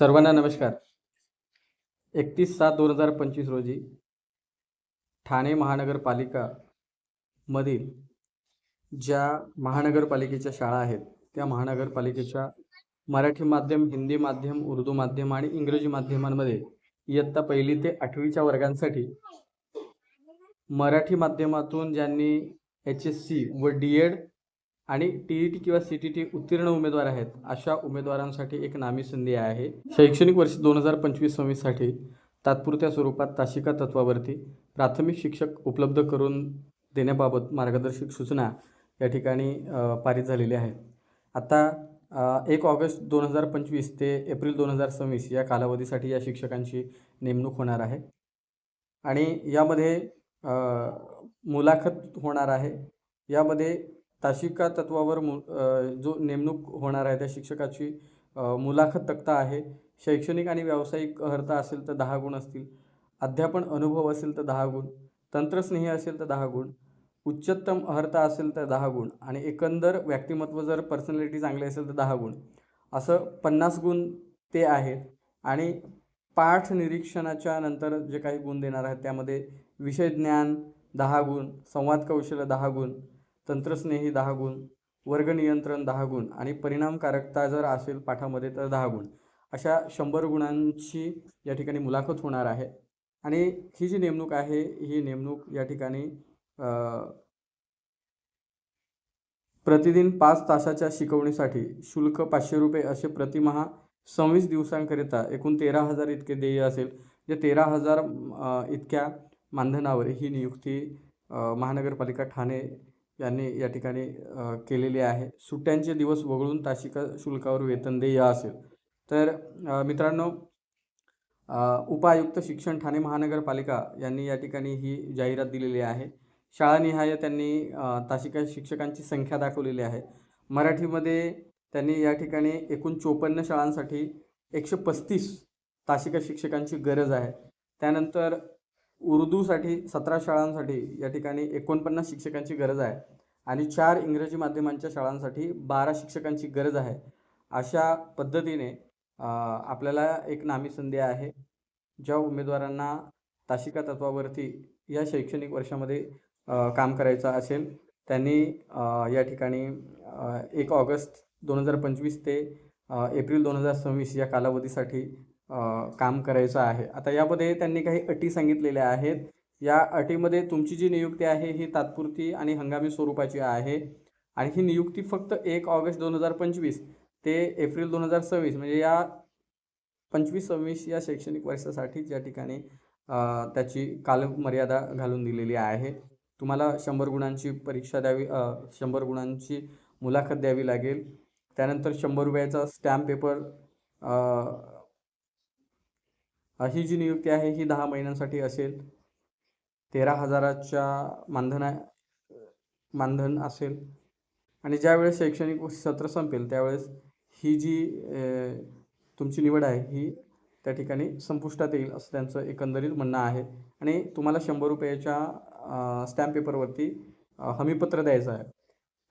सर्वांना नमस्कार. एकतीस सात दोन हजार पंचवीस रोजी ठाणे महानगरपालिका मधील ज्या महानगरपालिकेच्या शाळा आहेत त्या महानगरपालिकेच्या मराठी माध्यम हिंदी माध्यम उर्दू माध्यम आणि इंग्रजी माध्यमांमध्ये इयत्ता पहिली ते आठवीच्या वर्गांसाठी मराठी माध्यमातून ज्यांनी एच एस सी व डी एड आणि टी ई टी किंवा सी टी टी उत्तीर्ण उमेदवार आहेत अशा उमेदवारांसाठी एक नामी संधी आहे. शैक्षणिक वर्ष दोन हजार पंचवीस सव्वीससाठी तात्पुरत्या स्वरूपात ताशिका तत्वावरती प्राथमिक शिक्षक उपलब्ध करून देण्याबाबत मार्गदर्शक सूचना या ठिकाणी पारित झालेल्या आहेत. आता एक ऑगस्ट दोन हजार पंचवीस ते एप्रिल दोन हजार सव्वीस या कालावधीसाठी या शिक्षकांची नेमणूक होणार आहे. आणि यामध्ये मुलाखत होणार आहे. यामध्ये ताशिका तत्वावर मु जो नेमणूक होणार आहे त्या शिक्षकाची मुलाखत तक्ता आहे. शैक्षणिक आणि व्यावसायिक अर्हता असेल तर दहा गुण असतील. अध्यापन अनुभव असेल तर दहा गुण. तंत्रस्नेही असेल तर दहा गुण. उच्चतम अर्हता असेल तर दहा गुण. आणि एकंदर व्यक्तिमत्व जर पर्सनॅलिटी चांगली असेल तर दहा गुण. असं पन्नास गुण ते आहेत. आणि पाठ निरीक्षणाच्या नंतर जे काही गुण देणार आहेत त्यामध्ये विषय ज्ञान दहा गुण संवाद कौशल्य दहा गुण तंत्रस्नेही दहा गुण वर्ग नियंत्रण दहा गुण आणि परिणामकारकता जर असेल पाठामध्ये तर दहा गुण. अशा शंभर गुणांची या ठिकाणी मुलाखत होणार आहे. आणि ही जी नेमणूक आहे ही नेमणूक या ठिकाणी प्रतिदिन पाच तासाच्या शिकवणीसाठी शुल्क पाचशे रुपये असे प्रतिमहा सव्वीस दिवसांकरिता एकूण तेरा हजार इतके देय असेल. जे तेरा हजार इतक्या मानधनावर ही नियुक्ती महानगरपालिका ठाणे यांनी या ठिकाणी केलेले केलेली आहे. सुट्ट्यांचे दिवस वगळून तासिका शुल्कावर वेतन देय असेल. तर मित्रांनो उपायुक्त शिक्षण ठाणे महानगरपालिका यांनी या ठिकाणी ही जाहिरात दिलेली आहे. शाळानिहाय त्यांनी तासिका शिक्षकांची संख्या दाखवलेली आहे. मराठीमध्ये त्यांनी या ठिकाणी एकूण चोपन्न शाळांसाठी एकशे पस्तीस तासिका शिक्षकांची गरज आहे. त्यानंतर उर्दूसाठी सतरा शाळांसाठी या ठिकाणी एकोणपन्नास शिक्षकांची गरज आहे आणि चार इंग्रजी माध्यमांच्या शाळांसाठी बारा शिक्षकांची गरज आहे. अशा पद्धतीने आपल्याला एक नामी संधी आहे ज्या उमेदवारांना ताशिका तत्वावरती या शैक्षणिक वर्षामध्ये काम करायचं असेल त्यांनी या ठिकाणी एक ऑगस्ट दोन हजार पंचवीस ते एप्रिल दोन हजार सव्वीस या कालावधीसाठी काम करायचं आहे. आता यामध्ये त्यांनी काही अटी सांगितलेल्या आहेत. या अटीमध्ये तुमची जी नियुक्ती आहे ही तात्पुरती आणि हंगामी स्वरूपाची आहे. आणि ही नियुक्ती फक्त एक ऑगस्ट दोन हजार पंचवीस ते एप्रिल दोन हजार सव्वीस म्हणजे या पंचवीस सव्वीस या शैक्षणिक वर्षासाठी ज्या ठिकाणी त्याची कालमर्यादा घालून दिलेली आहे. तुम्हाला शंभर गुणांची परीक्षा द्यावी शंभर गुणांची मुलाखत द्यावी लागेल. त्यानंतर शंभर रुपयाचा स्टॅम्प पेपर ही जी नियुक्ती आहे ही दहा महिन्यांसाठी असेल. तेरा हजाराच्या मानधना मानधन असेल. आणि ज्यावेळेस शैक्षणिक सत्र संपेल त्यावेळेस ही जी तुमची निवड आहे ही त्या ठिकाणी संपुष्टात येईल असं त्यांचं एकंदरीत म्हणणं आहे. आणि तुम्हाला शंभर रुपयाच्या स्टॅम्प पेपरवरती हमीपत्र द्यायचं आहे.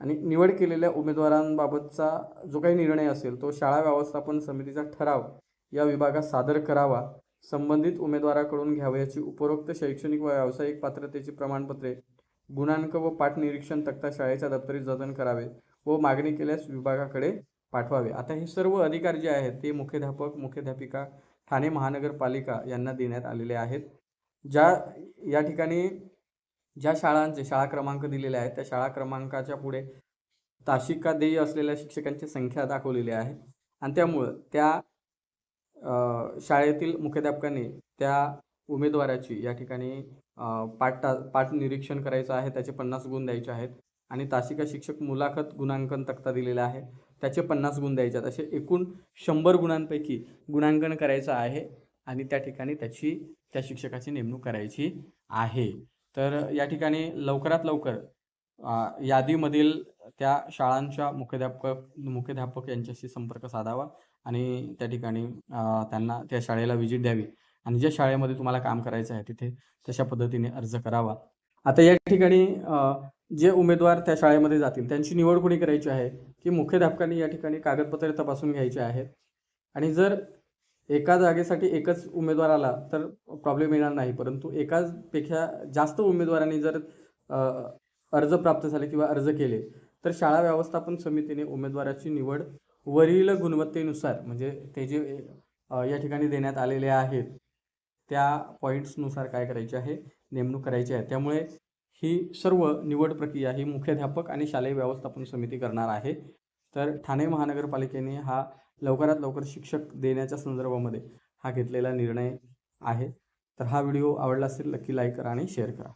आणि निवड केलेल्या उमेदवारांबाबतचा जो काही निर्णय असेल तो शाळा व्यवस्थापन समितीचा ठराव या विभागात सादर करावा. संबंधित उमेदवाराकडून घ्यावयाची उपरोक्त शैक्षणिक व व्यावसायिक पात्रतेची प्रमाणपत्रे गुणांक व पाठनिरीक्षण तक्ता शाळेच्या दप्तरीत जतन करावे व मागणी केल्यास विभागाकडे पाठवावे. आता हे सर्व अधिकार जे आहेत ते मुख्याध्यापक मुख्याध्यापिका ठाणे महानगरपालिका यांना देण्यात आलेले आहेत. ज्या या ठिकाणी ज्या शाळांचे शाळा क्रमांक दिलेले आहेत त्या शाळा क्रमांकाच्या पुढे ताशिका देय असलेल्या शिक्षकांची संख्या दाखवलेली आहे. आणि त्यामुळं त्या शाळेतील मुख्याध्यापकांनी त्या उमेदवाराची या ठिकाणी पाठ पाठ निरीक्षण करायचं आहे त्याचे पन्नास गुण द्यायचे आहेत आणि तासिका शिक्षक मुलाखत गुणांकन तक्ता दिलेला आहे त्याचे पन्नास गुण द्यायचे आहेत. असे एकूण शंभर गुणांपैकी गुणांकन करायचं आहे आणि त्या ठिकाणी त्याची त्या शिक्षकाची नेमणूक करायची आहे. तर या ठिकाणी लवकरात लवकर यादीमधील त्या शाळांच्या मुख्याध्यापक मुख्याध्यापक यांच्याशी संपर्क साधावा आणि त्या ठिकाणी त्यांना त्या शाळेला व्हिजिट द्यावी. आणि ज्या शाळेमध्ये तुम्हाला काम करायचं आहे तिथे तशा पद्धतीने अर्ज करावा. आता या ठिकाणी जे उमेदवार त्या शाळेमध्ये जातील त्यांची निवड कोणी करायची आहे? की मुख्याध्यापकांनी या ठिकाणी कागदपत्रे तपासून घ्यायची आहेत? आणि जर एका जागेसाठी एकच उमेदवार आला तर प्रॉब्लेम येणार नाही. परंतु एकापेक्षा जास्त उमेदवारांनी जर अर्ज प्राप्त झाले किंवा अर्ज केले तर शाळा व्यवस्थापन समितीने उमेदवाराची निवड वरील गुणवत्तेनुसार म्हणजे ते जे या ठिकाणी देण्यात आलेले आहेत त्या पॉईंट्सनुसार काय करायचे आहे नेमणूक करायची आहे. त्यामुळे ही सर्व निवड प्रक्रिया ही मुख्याध्यापक आणि शालेय व्यवस्थापन समिती करणार आहे. तर ठाणे महानगरपालिकेने हा लवकरात लवकर शिक्षक देण्याच्या संदर्भामध्ये हा घेतलेला निर्णय आहे. तर हा व्हिडिओ आवडला असेल नक्की लाईक करा आणि शेअर करा.